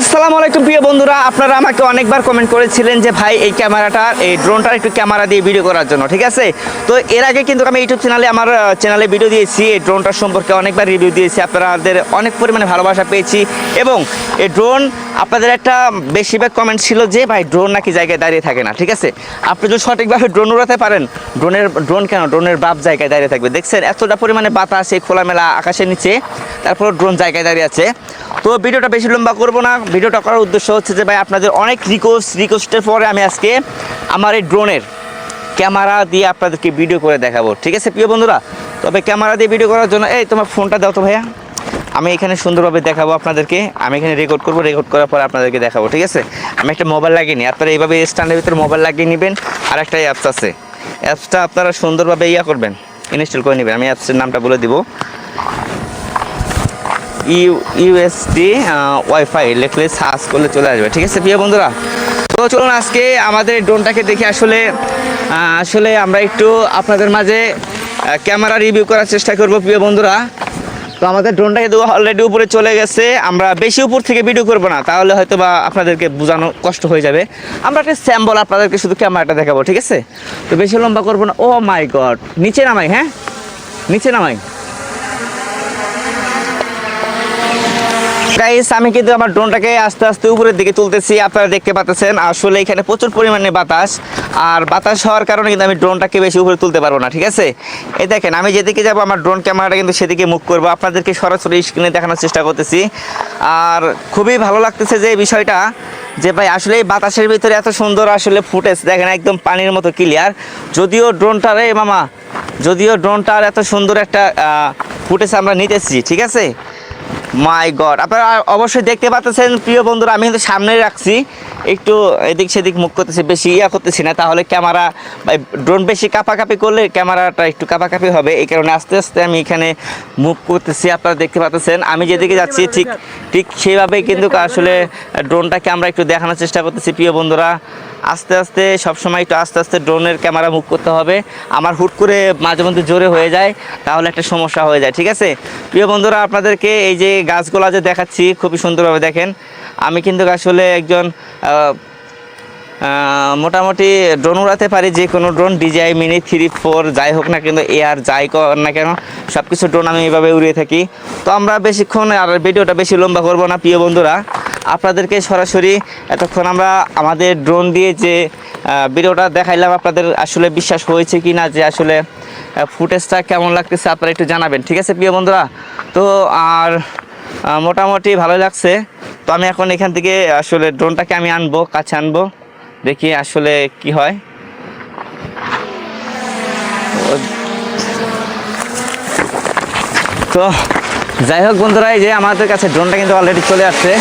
আসসালামু আলাইকুম প্রিয় বন্ধুরা, আপনারা আমাকে অনেকবার কমেন্ট করেছিলেন যে ভাই এই ক্যামেরাটা, এই ড্রোনটার একটু ক্যামেরা দিয়ে ভিডিও করার জন্য, ঠিক আছে? তো এর আগে কিন্তু আমি ইউটিউব চ্যানেলে আমার চ্যানেলে ভিডিও দিয়েছি, এই ড্রোনটার সম্পর্কে অনেকবার রিভিউ দিয়েছি, আপনাদের অনেক পরিমাণে ভালোবাসা পেয়েছি এবং এই ড্রোন আপনাদের একটা বেশিরভাগ কমেন্ট ছিল যে, ভাই ড্রোন নাকি জায়গায় দাঁড়িয়ে থাকে না। ঠিক আছে? আপনি যদি সঠিকভাবে ড্রোন উড়াতে পারেন ড্রোনের ড্রোন কেন? ড্রোনের বাপ জায়গায় দাঁড়িয়ে থাকবে। দেখছেন, এতটা পরিমাণে বাতাস এই খোলামেলা আকাশের নিচে তারপর ড্রোন জায়গায় দাঁড়িয়ে আছে। তো ভিডিওটা বেশি লম্বা করব না। ভিডিওটা করার উদ্দেশ্য হচ্ছে যে, ভাই, আপনাদের অনেক রিকোয়েস্ট রিকোয়েস্টের পরে আমি আজকে আমার এই ড্রোনের ক্যামেরা দিয়ে আপনাদেরকে ভিডিও করে দেখাবো। ঠিক আছে, প্রিয় বন্ধুরা? তবে ক্যামেরা দিয়ে ভিডিও করার জন্য, এই তোমার ফোনটা দাও তো ভাইয়া। আমি এখানে সুন্দরভাবে দেখাবো আপনাদেরকে। আমি এখানে রেকর্ড করব রেকর্ড করার পর আপনাদেরকে দেখাবো, ঠিক আছে? আমি একটা মোবাইল লাগিয়ে নিই। আপনারা এইভাবে স্ট্যান্ডের ভিতরে মোবাইল লাগিয়ে নেবেন। আর একটা অ্যাপস আছে। অ্যাপসটা আপনারা সুন্দরভাবে ইয়া করবেন ইনস্টল করে নেবেন। আমি অ্যাপসের নামটা বলে দিব। ইউ ইউএসডি ওয়াইফাই লিখলে সার্চ করলে চলে আসবে, ঠিক আছে প্রিয় বন্ধুরা? তো চলুন আজকে আমাদের ড্রোনটাকে দেখে আসলে আসলে আমরা একটু আপনাদের মাঝে ক্যামেরা রিভিউ করার চেষ্টা করব প্রিয় বন্ধুরা। তো আমাদের ড্রোনটা কিন্তু অলরেডি উপরে চলে গেছে। আমরা বেশি উপর থেকে ভিডিও করব না, তাহলে হয়তো বা আপনাদেরকে বোঝানো কষ্ট হয়ে যাবে। আমরা একটা স্যাম্বল আপনাদেরকে শুধু ক্যামেরাটা দেখাবো, ঠিক আছে? তো বেশি লম্বা করব না। ও মাই গড নিচে নামাই হ্যাঁ? নিচে নামাই। গাইস আমি কিন্তু আমার ড্রোনটাকে আস্তে আস্তে উপরের দিকে তুলতেছি। আপনারা দেখতে পাচ্ছেন, আসলে এখানে প্রচুর পরিমাণে বাতাস। আর বাতাস হওয়ার কারণে কিন্তু আমি ড্রোনটাকে বেশি উপরে তুলতে পারব না, ঠিক আছে? এই দেখেন, আমি যেদিকে যাব, আমার ড্রোন ক্যামেরাটা কিন্তু সেদিকে মুখ করব। আপনাদেরকে সরাসরি স্ক্রিনে দেখানোর চেষ্টা করতেছি। আর খুবই ভালো লাগতেছে যে এই বিষয়টা, যে ভাই, আসলে এই বাতাসের ভিতরে এত সুন্দর আসলে ফুটেজ, দেখেন, একদম পানির মতো ক্লিয়ার যদিও ড্রোনটা রে মামা, যদিও ড্রোনটার এত সুন্দর একটা ফুটেজ আমরা নিতেছি, ঠিক আছে? মাই গড আপনারা অবশ্যই দেখতে পাচ্ছেন, প্রিয় বন্ধুরা, আমি কিন্তু সামনে রাখছি। একটু এদিক সেদিক মুখ করতেছি, বেশি ইয়া করতেছি না, তাহলে ক্যামেরা ড্রোন বেশি কাপাকাপি করলে ক্যামেরাটা একটু কাপাকাপি হবে। এই কারণে আস্তে আস্তে আমি এখানে মুভ করতেছি, আপনারা দেখতে পাচ্ছেন। আমি যেদিকে যাচ্ছি, ঠিক ঠিক সেইভাবেই কিন্তু আসলে ড্রোনটাকে আমরা একটু দেখানোর চেষ্টা করতেছি, প্রিয় বন্ধুরা। আস্তে আস্তে সবসময় একটু আস্তে আস্তে ড্রোনের ক্যামেরা মুভ করতে হবে। আমার হুট করে মাঝে মধ্যে জোরে হয়ে যায়, তাহলে একটা সমস্যা হয়ে যায়, ঠিক আছে? প্রিয় বন্ধুরা, আপনাদেরকে এই যে গাছগুলো যে দেখাচ্ছি, খুবই সুন্দরভাবে দেখেন। আমি কিন্তু আসলে একজন মোটামুটি ড্রোন উড়াতে পারি, যে কোনো drone DJI mini, three, four, যাই হোক না কিন্তু এয়ার যাই কর না কেন সব কিছু ড্রোন আমি এইভাবে উড়িয়ে থাকি। তো আমরা বেশিক্ষণ আর ভিডিওটা বেশি লম্বা করব না, প্রিয় বন্ধুরা। আপনাদেরকে সরাসরি এতক্ষণ আমরা আমাদের ড্রোন দিয়ে যে ভিডিওটা দেখাইলাম, আপনাদের আসলে বিশ্বাস হয়েছে কি না যে আসলে ফুটেজটা কেমন লাগতেছে আপনারা একটু জানাবেন, ঠিক আছে প্রিয় বন্ধুরা? তো আর মোটামুটি ভালো লাগছে। তো আমি এখন এখান থেকে আসলে ড্রোনটাকে আমি আনব, কাছে আনব, দেখি আসলে কি হয়। তো যাই হোক বন্ধুরা, এই যে আমাদের কাছে ড্রোনটা কিন্তু অলরেডি চলে আসছে।